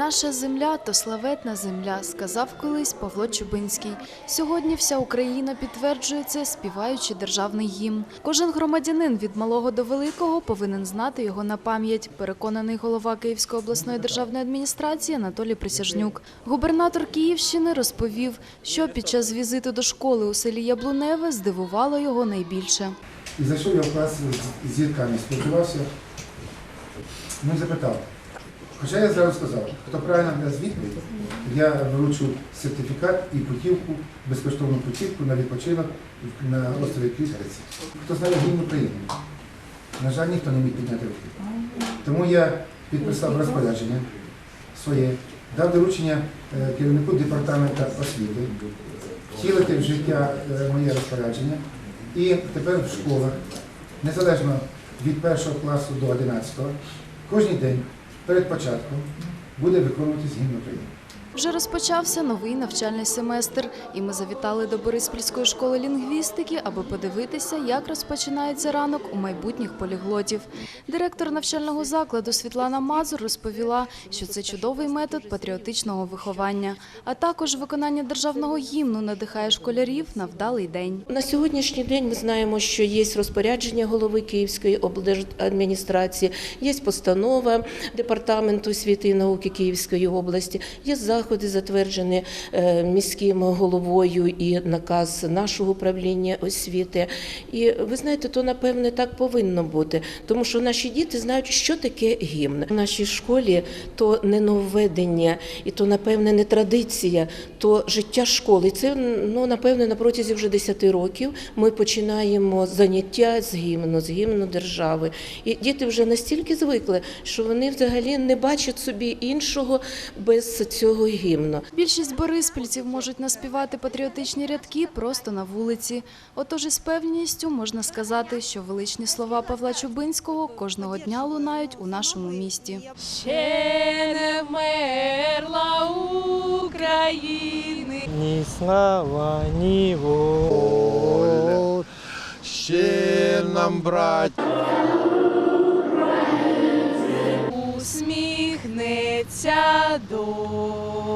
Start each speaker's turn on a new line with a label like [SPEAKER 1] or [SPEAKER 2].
[SPEAKER 1] Наша земля то славетна земля, сказав колись Павло Чубинський. Сьогодні вся Україна підтверджує це, співаючи державний гімн. Кожен громадянин від малого до великого повинен знати його на пам'ять. Переконаний голова Київської обласної державної адміністрації Анатолій Присяжнюк. Губернатор Київщини розповів, що під час візиту до школи у селі Яблуневе здивувало його найбільше.
[SPEAKER 2] І зайшов я в клас з зірками, спілкувався, ну запитав. Хоча я зразу сказав, хто правильно дасть відповідь, я вручу сертифікат і путівку, безкоштовну путівку на відпочинок на острові Крістерці. Хто знає гімн України? На жаль, ніхто не міг підняти руки. Тому я підписав розпорядження своє, дав доручення е, керівнику департаменту освіти, втілити в життя е, моє розпорядження. І тепер в школах, незалежно від першого класу до 11-го, кожен день перед початком буде виконуватись гімн України.
[SPEAKER 1] Вже розпочався новий навчальний семестр, і ми завітали до Бориспільської школи лінгвістики, аби подивитися, як розпочинається ранок у майбутніх поліглотів. Директор навчального закладу Світлана Мазур розповіла, що це чудовий метод патріотичного виховання, а також виконання державного гімну надихає школярів на вдалий день.
[SPEAKER 3] На сьогоднішній день ми знаємо, що є розпорядження голови Київської облдержадміністрації, є постанова департаменту освіти і науки Київської області, є заходи, затверджені е, міським головою і наказ нашого управління освіти. І ви знаєте, то напевне так повинно бути, тому що наші діти знають, що таке гімн. В нашій школі то не нововведення, і то напевне не традиція, то життя школи. Це ну напевне на протязі вже 10 років ми починаємо заняття з гімну, з гімну держави. І діти вже настільки звикли, що вони взагалі не бачать собі іншого без цього гімну.
[SPEAKER 1] Більшість бориспільців можуть наспівати патріотичні рядки просто на вулиці. Отож, із певністю можна сказати, що величні слова Павла Чубинського кожного дня лунають у нашому місті.
[SPEAKER 4] Ще не вмерла України.
[SPEAKER 5] Ні слава, ні воль.
[SPEAKER 6] Ще нам, брать,
[SPEAKER 4] Усміхнеться доля.
[SPEAKER 6] і